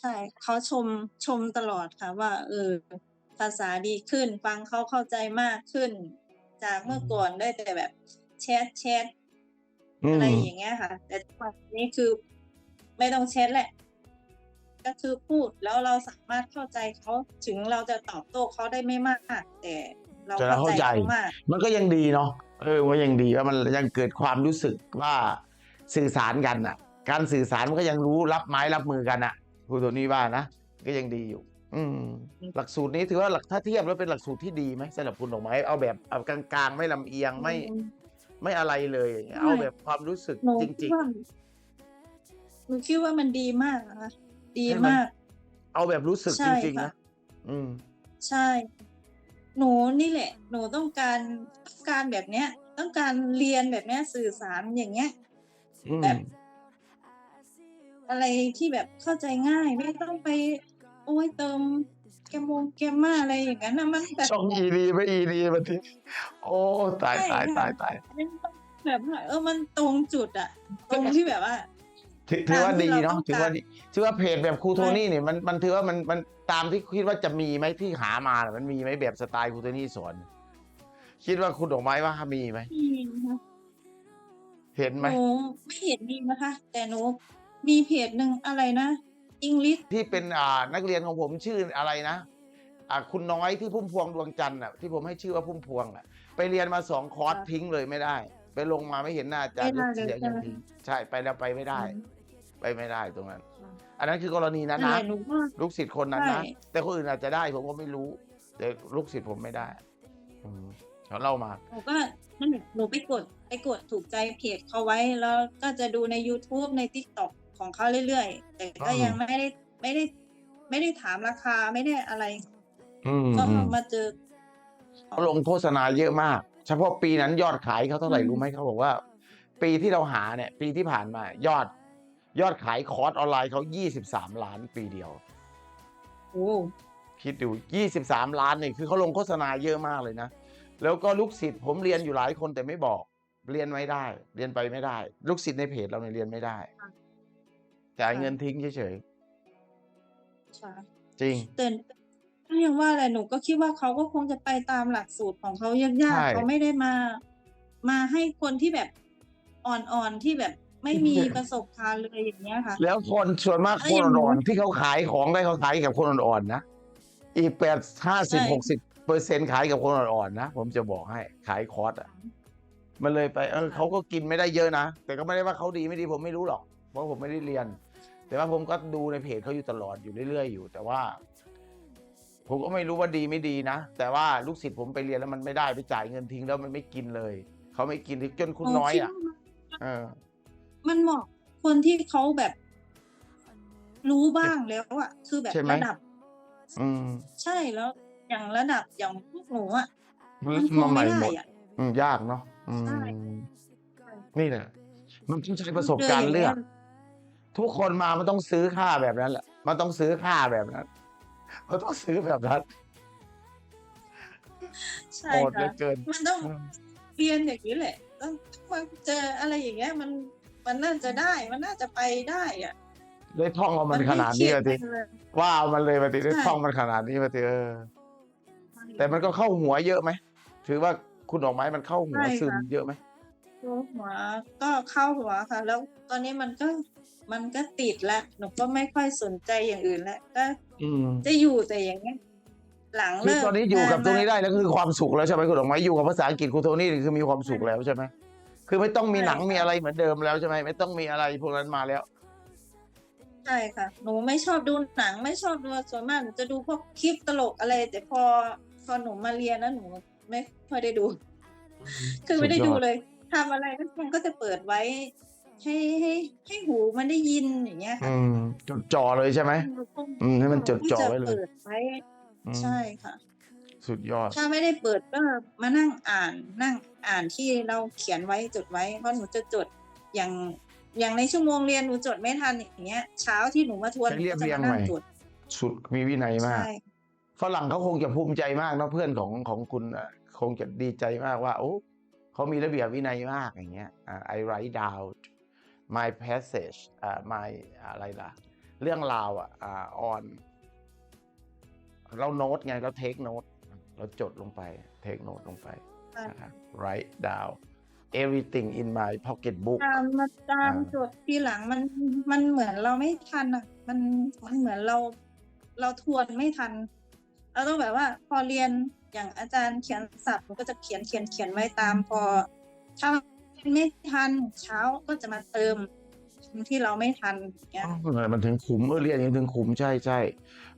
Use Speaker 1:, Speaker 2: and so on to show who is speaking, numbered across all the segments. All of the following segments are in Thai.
Speaker 1: ใช่เขาชมชมตลอดค่ะว่า เออ ภาษาดีขึ้น ฟังเขาเข้าใจมากขึ้น จากเมื่อก่อนได้แต่แบบแชตๆ
Speaker 2: อื
Speaker 1: อะไร
Speaker 2: ม
Speaker 1: อย่างเงี้ยค่ะ แต่ทุกวันนี้คือไม่ต้องแชตแหละ ก็คือพูดแล้วเราสามารถเข้าใจเขาถึงเราจะตอบโต้เขาได้ไม่มาก แต่เรา
Speaker 2: แต่เรา
Speaker 1: เข้า
Speaker 2: เข้า
Speaker 1: ใจ
Speaker 2: ใจ
Speaker 1: เขามาก
Speaker 2: มันก็ยังดีเนาะเออมันยังดีว่ามันยังเกิดความรู้สึกว่าสื่อสารกันอะ การสื่อสารมันก็ยังรู้รับไม้รับมือกันอะ ครูโทนี่ว่านะก็ยังดีอยู่ อืมหลักสูตรนี้ถือว่าหลักถ้าเทียบแล้วเป็นหลักสูตรที่ดีไหมสำหรับคุณดอกไม้เอาแบบเอากลางๆ ไม่ลำเอียงไม่
Speaker 1: อืม
Speaker 2: ไม่อะไรเลยอย่างเงี้ย
Speaker 1: ไม่
Speaker 2: เอาแบบความรู้สึก
Speaker 1: หนู
Speaker 2: จ
Speaker 1: คิ
Speaker 2: ริ
Speaker 1: ด
Speaker 2: ง
Speaker 1: ว่าหนูคิดว่ามันดีมากนะคะดี
Speaker 2: ใช่ไหม
Speaker 1: มาก
Speaker 2: ๆ เอาแบบรู้สึก
Speaker 1: ใช่
Speaker 2: จริง ๆ
Speaker 1: ค่ะ
Speaker 2: นะอืม
Speaker 1: ใช่ หนูนี่แหละ หนูต้องการต้องการแบบเนี้ย ต้องการเรียนแบบเนี้ยสื่อสารอย่างเงี้ย
Speaker 2: อืม
Speaker 1: แบบ อะไรที่แบบเข้าใจง่าย ไม่ต้องไป โอ๊ยเติม Grammar Grammar อะไรอย่างงั้นน่ะมันแบบ
Speaker 2: ช่องอีดีไม่อีดีบัดนี้โอ้ตาย
Speaker 1: ใช่
Speaker 2: ตาย
Speaker 1: ค่ะ
Speaker 2: ตายตาย
Speaker 1: มันต้องแบบว่าเออมันตรงจุดอะตรงที่แบบว่า
Speaker 2: ถือถือว่า
Speaker 1: ตามที่
Speaker 2: ดี
Speaker 1: เรา
Speaker 2: เนาะ
Speaker 1: ต้อง
Speaker 2: ถือว่า
Speaker 1: การ
Speaker 2: ดีถือว่าเพจแบบครูโท
Speaker 1: ใช่
Speaker 2: นี่เนี่ยมันมันถือว่ามันมันตามที่คิดว่าจะมีไหมที่หามาน่ะมันมีไหมแบบสไตล์ครูโทนี่สอนคิดว่าคุณดอกไม้ว่ามีไหม
Speaker 1: มีนะคะ
Speaker 2: เห็นไหม
Speaker 1: หนูไม่เห็นมีนะคะ แต่หนู มีเพจหนึ่งอะไรนะ English
Speaker 2: ที่เป็นอ่านักเรียนของผมชื่ออะไรนะอ่าคุณน้อยที่พุ่มพวงดวงจันทร์อะที่ผมให้ชื่อว่าพุ่มพวงอะ ไปเรียนมาสองคอร์ส
Speaker 1: ค่ะ
Speaker 2: ทิ้งเลยไม่ได้ ไปลงมาไม่เห็นหน้าอาจารย์
Speaker 1: ไม่ได้เลย
Speaker 2: เสีย
Speaker 1: ใช่
Speaker 2: เงิน
Speaker 1: ไหม
Speaker 2: ทิ้งใช่ไปแล้วไปไม่ได้
Speaker 1: อืม
Speaker 2: ไปไม่ได้ตรงนั้น อันนั้นคือกรณีนั้น
Speaker 1: นั่นแห
Speaker 2: นะ
Speaker 1: ละหนูว่า
Speaker 2: ลูกศิษย์คนนั้นนะ
Speaker 1: ใช่
Speaker 2: แต่คนอื่นอาจจะได้ผมก็ไม่รู้ แต่ลูกศิษย์ผมไม่ได้อืมเขาเล่ามา
Speaker 1: หนูก็นั่นแหละหนูไปกดไปกดถูกใจเพจเขาไว้แล้วก็จะดูใน YouTube ใน TikTok ของเขาเรื่อยๆ แต่ก็
Speaker 2: อืม
Speaker 1: ยังไม่ได้ไม่ได้ ไม่ได้ถามราคาไม่ได้อะไร
Speaker 2: อืม
Speaker 1: ก็
Speaker 2: อืม
Speaker 1: มาเจอ
Speaker 2: เขาลงโฆษณาเยอะมาก เฉพาะปีนั้นยอดขายเขาเท่าไหร่
Speaker 1: อืม
Speaker 2: รู้ไหมเขาบอกว่า ปีที่เราหาเนี่ย ปีที่ผ่านมา ยอด ยอดขายคอร์สออนไลน์เขา23 ล้านปีเดียว
Speaker 1: โอ้
Speaker 2: คิดดู23 ล้านนี่คือเขาลงโฆษณาเยอะมากเลยนะ แล้วก็ลูกศิษย์ผมเรียนอยู่หลายคนแต่ไม่บอก เรียนไม่ได้ เรียนไปไม่ได้ ลูกศิษย์ในเพจเราเนี่ยเรียนไม่ได้ จ่ายเงินทิ้งเฉย
Speaker 1: ใช่
Speaker 2: ๆจริง
Speaker 1: แต่ก็ยังว่าแหละหนูก็คิดว่าเขาก็คงจะไปตามหลักสูตรของเขายาก
Speaker 2: ใช่
Speaker 1: ๆเขาไม่ได้มา มาให้คนที่แบบอ่อนๆที่แบบไม่มี ประสบการณ์เลยอย่างเงี้ยค่ะ
Speaker 2: แล้วคนส่วนมาก
Speaker 1: แล้ว
Speaker 2: คน
Speaker 1: อย่างหนู
Speaker 2: อ่อนๆที่เขาขายของได้เขาขายกับคนอ่อนๆนะ อีกแปดห้าสิบ
Speaker 1: ใช่
Speaker 2: หกสิบเปอร์เซ็นขายกับคนอ่อนๆนะ ผมจะบอกให้ขายคอร์สอะ มันเลยไปเออเขาก็กินไม่ได้เยอะนะ แต่ก็ไม่ได้ว่าเขาดีไม่ดีผมไม่รู้หรอก เพราะผมไม่ได้เรียน แต่ว่าผมก็ดูในเพจเขาอยู่ตลอดอยู่เรื่อยๆอยู่ แต่ว่า ผมก็ไม่รู้ว่าดีไม่ดีนะ แต่ว่าลูกศิษย์ผมไปเรียนแล้วมันไม่ได้ไปจ่ายเงินทิ้งแล้วมันไม่กินเลย เขาไม่กินจนคุณน้อยอะ
Speaker 1: หคิดว่า
Speaker 2: เออ
Speaker 1: มันเหมาะคนที่เขาแบบ รู้บ้างแล้วอะคือแบบ
Speaker 2: ใช่ไหม
Speaker 1: ระดับ
Speaker 2: อืม
Speaker 1: ใช่แล้ว อย่างระดับอย่างพวกหนูอะมันค
Speaker 2: มางใหม่
Speaker 1: ไม่ได้
Speaker 2: หมด
Speaker 1: อะ
Speaker 2: อืมยากเนาะอืม
Speaker 1: ใช่
Speaker 2: นี่แหละมันต้องใช้ประสบการณ์เลือก ทุกคนมามันต้องซื้อค่าแบบนั้นแหละมันต้องซื้อค่าแบบนั้นมันต้องซื้อแบบนั้น
Speaker 1: ใช่
Speaker 2: โหดเหลื
Speaker 1: ค่ะ
Speaker 2: อเกิน
Speaker 1: มันต้อง
Speaker 2: อืม
Speaker 1: เรียนอย่างนี้แหละต้องมาเจออะไรอย่างเงี้ยมันมันน่าจะได้มันน่าจะไปได้อะ
Speaker 2: ได้ท่องเอามันขนาดนี้
Speaker 1: ไเค
Speaker 2: มา
Speaker 1: รี
Speaker 2: ที
Speaker 1: ยดเลย
Speaker 2: ว่าเอามันเลยมาทีได้
Speaker 1: ใช่
Speaker 2: ท่องมันขนาดนี้มาทีเออ แต่มันก็เข้าหัวเยอะไหมถือว่าคุณดอกไม้มันเข้าหัว
Speaker 1: ใช่ค่ะ
Speaker 2: ซึมเยอะไหม
Speaker 1: ตัว หัวก็เข้าหัวค่ะ แล้วตอนนี้มันก็มันก็ติดแล้วหนูก็ไม่ค่อยสนใจอย่างอื่นแล้วก็
Speaker 2: อืม
Speaker 1: จะอยู่แต่อย่างเงี้ยหลัง
Speaker 2: คือ
Speaker 1: เลิก
Speaker 2: ตอนนี้อยู่กับาตรงนี้ได้แล้วคือความสุขแล้วใช่ไหมคุณดอกไม้อยู่กับภาษาอังกฤษครูโทนี่นี่คือมีความสุขแล้วใช่ไหมคือไม่ต้องมีหนังมีอะไรเหมือนเดิมแล้วใช่ไหมไม่ต้องมีอะไรพวกนั้นมาแล้ว
Speaker 1: ใช่ค่ะ หนูไม่ชอบดูหนังไม่ชอบดูส่วนมากหนูจะดูพวกคลิปตลกอะไร แต่พอพอหนูมาเรียนแล้วหนูไม่ค่อยได้ดู คือไม่ได้
Speaker 2: สุดยอด
Speaker 1: ดูเลย ทำอะไรมันก็จะเปิดไว้ ให้ให้ให้หูมันได้ยินอย่างเงี้ยค่ะ
Speaker 2: อืมจดจ่อเลยใช่ไหมอืมให้มันจดจ่อไว้เลย
Speaker 1: ก็จะเปิดไว้
Speaker 2: อืม
Speaker 1: ใช่ค่ะ
Speaker 2: สุดยอด
Speaker 1: ถ้าไม่ได้เปิดก็มานั่งอ่านนั่งอ่านที่เราเขียนไว้จดไว้เพราะหนูจะจดอย่างอย่างในชั่วโมงเรียนหนูจดไม่ทันอย่างเงี้ย เช้าที่หนูมาทวน
Speaker 2: ใช้เรียบ
Speaker 1: หนู
Speaker 2: เรีย
Speaker 1: ก็
Speaker 2: ง
Speaker 1: จะมานั่
Speaker 2: ใหม่
Speaker 1: งจด
Speaker 2: สุดมีวินัยมาก
Speaker 1: ใช่
Speaker 2: ฝรั่งเขาคงจะภูมิใจมากเนาะเพื่อนของของคุณอะคงจะดีใจมากว่า โอ้ เขามีระเบียบวินัยมากอย่างเงี้ยอ่า I write down my passage อ่า my อะไรล่ะ เรื่องราวอะอ่าออนเราโน้ตไง เราเทคโน้ตเราจดลงไปเทคโน้ตลงไป
Speaker 1: ใช่
Speaker 2: นะครับ write down everything in my pocket book
Speaker 1: ตามมาตาม
Speaker 2: อ่า
Speaker 1: จดทีหลังมันมันเหมือนเราไม่ทันอะ มันมันเหมือนเรา เราทวนไม่ทัน เราต้องแบบว่าพอเรียนอย่างอาจารย์เขียนศัพท์มันก็จะเขียนเขียนเขียนไว้ตามพอ ถ้าไม่ทันเช้าก็จะมาเติมที่เราไม่ทันอย่างเงี้ย
Speaker 2: เออมันถึงขุมเออเรียนอย่างนี้ถึงขุมใช่ใช่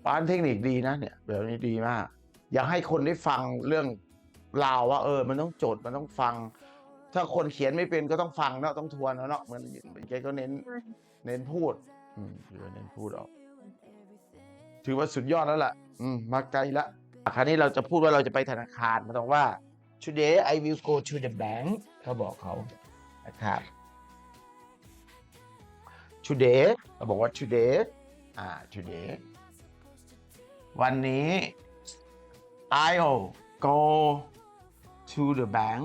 Speaker 2: ปานเทคนิคดีนะเนี่ยแบบนี้ดีมาก อยากให้คนได้ฟังเรื่องราวว่า เออ มันต้องจดมันต้องฟัง ถ้าคนเขียนไม่เป็นก็ต้องฟังเนาะต้องทวนเนาะเหมือนแกก็เน้น เน้นพูด อืมถือว่าเน้นพูดออกถือว่าสุดยอดแล้วล่ะ อืมมาไกลละคราวนี้เราจะพูดว่าเราจะไปธนาคารมันต้องว่า today I will go to the bank เขาบอกเขานะครับ today เขาบอกว่า today อ่า today วันนี้ I'll go to the bank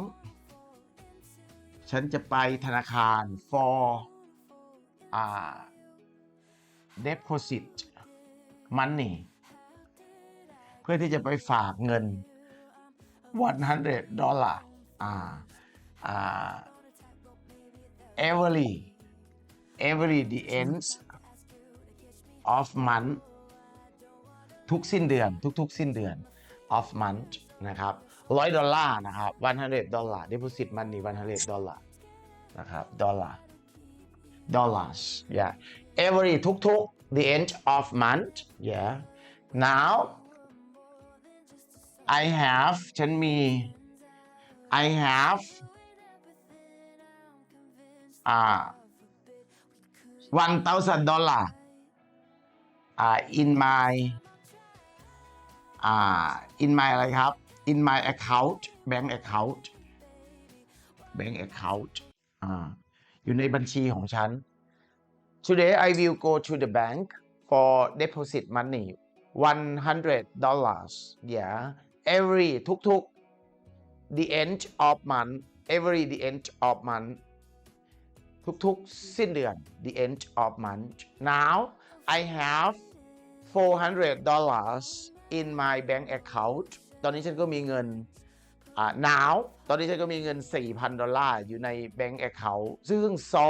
Speaker 2: ฉันจะไปธนาคาร for อ่า deposit money พื่อที่จะไปฝากเงิน100ดอลลาร์อ่าอ่า every every the end of month ทุกสิ้นเดือน ทุกๆ สิ้นเดือน of month นะครับร้อยดอลลาร์นะครับ100ดอลลาร์ deposit money 100ดอลลาร์นะครับดอลลาร์ dollars yeah every ทุกๆ the end of month yeah now I have ฉันมี I have อ่า one thousand dollar อ่า in my อ่า in my อะไรครับ in my account bank account bank account อ่า อยู่ในบัญชีของฉัน Today I will go to the bank for deposit money 100 dollars yeah every ทุกๆ the end of month every the end of month ทุกๆ สิ้นเดือน the end of month now I have 400 dollars in my bank account ตอนนี้ฉันก็มีเงินอ่า now ตอนนี้ฉันก็มีเงิน 4,000 ดอลลาร์อยู่ใน bank account ซึ่ง so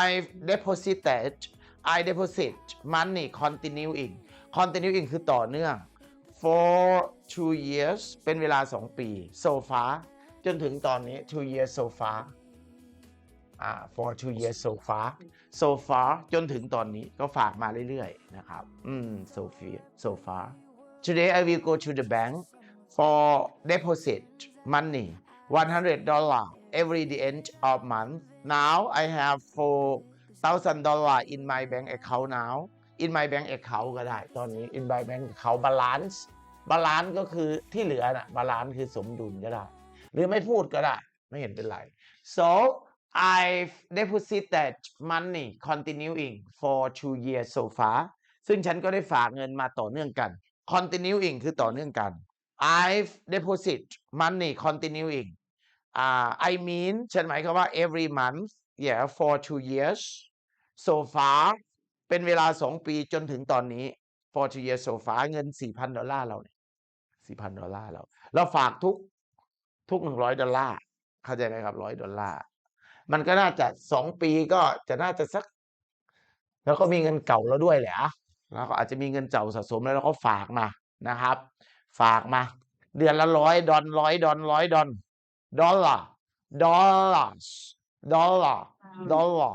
Speaker 2: I deposited I deposit money continuing continuing คือต่อเนื่อง for two years เป็นเวลา 2 ปี so far จนถึงตอนนี้ two years so far อ่า for two years so far so far จนถึงตอนนี้ก็ฝากมาเรื่อยๆ นะครับ อืม so far so far today I will go to the bank for deposit money 100 dollar every the end of month now I have 4,000 dollar in my bank account now in my bank account ก็ได้ตอนนี้ in my bank account balance balance ก็คือที่เหลือนะ่ะ balance คือสมดุลก็ได้ หรือไม่พูดก็ได้ ไม่เห็นเป็นไร so I've deposited money continuing for two years so far ซึ่งฉันก็ได้ฝากเงินมาต่อเนื่องกัน continuing คือต่อเนื่องกัน I've deposit money continuing อ่า I mean ฉันหมายความว่า every month yeah for two years so far เป็นเวลาสองปีจนถึงตอนนี้ for two years so far เงิน4,000ดอลลาร์เราเนี่ย4,000ดอลลาร์เรา เราฝากทุกทุก100ดอลลาร์เข้าใจไหมครับ100ดอลลาร์มันก็น่าจะสองปีก็จะน่าจะสัก แล้วก็มีเงินเก่าแล้วด้วยแหละแล้วก็อาจจะมีเงินเก่าสะสมแล้วเราก็ฝากมานะครับ ฝากมา เดือนละร้อยดอลร้อยดอลร้อยดอลดอลลาร์ดอลลาร์ดอลลาร์ดอลลาร์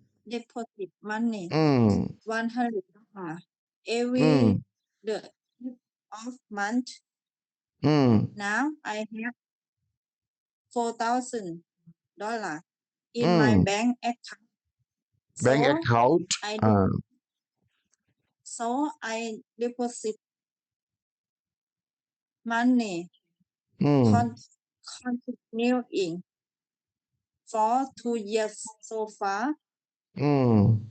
Speaker 2: deposit
Speaker 1: money Mm. 100
Speaker 2: baht
Speaker 1: every
Speaker 2: Mm.
Speaker 1: the of month.
Speaker 2: Mm.
Speaker 1: Now I have 4,000 dollar in my bank account.
Speaker 2: Bank so account.
Speaker 1: I
Speaker 2: de-
Speaker 1: so I deposit money
Speaker 2: mm.
Speaker 1: con- continuing for two years so far.
Speaker 2: 嗯。